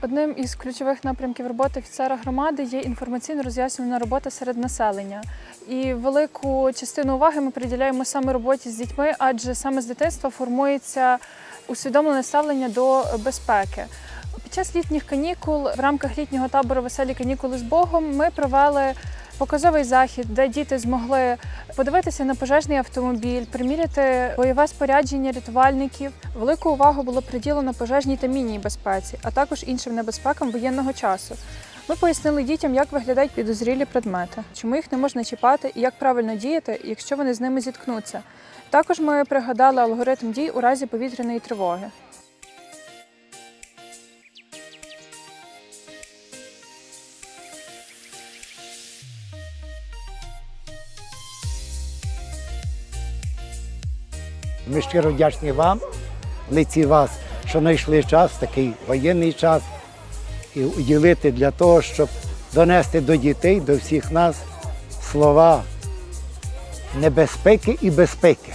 Одним із ключових напрямків роботи офіцера громади є інформаційно-роз'яснювальна робота серед населення. І велику частину уваги ми приділяємо саме роботі з дітьми, адже саме з дитинства формується усвідомлене ставлення до безпеки. Під час літніх канікул в рамках літнього табору Веселі канікули з Богом ми провели показовий захід, де діти змогли подивитися на пожежний автомобіль, приміряти бойове спорядження рятувальників. Велику увагу було приділено пожежній та мінній безпеці, а також іншим небезпекам воєнного часу. Ми пояснили дітям, як виглядають підозрілі предмети, чому їх не можна чіпати і як правильно діяти, якщо вони з ними зіткнуться. Також ми пригадали алгоритм дій у разі повітряної тривоги. Ми щиро вдячні вам, лиці вас, що знайшли час, такий воєнний час, і уділити для того, щоб донести до дітей, до всіх нас слова небезпеки і безпеки.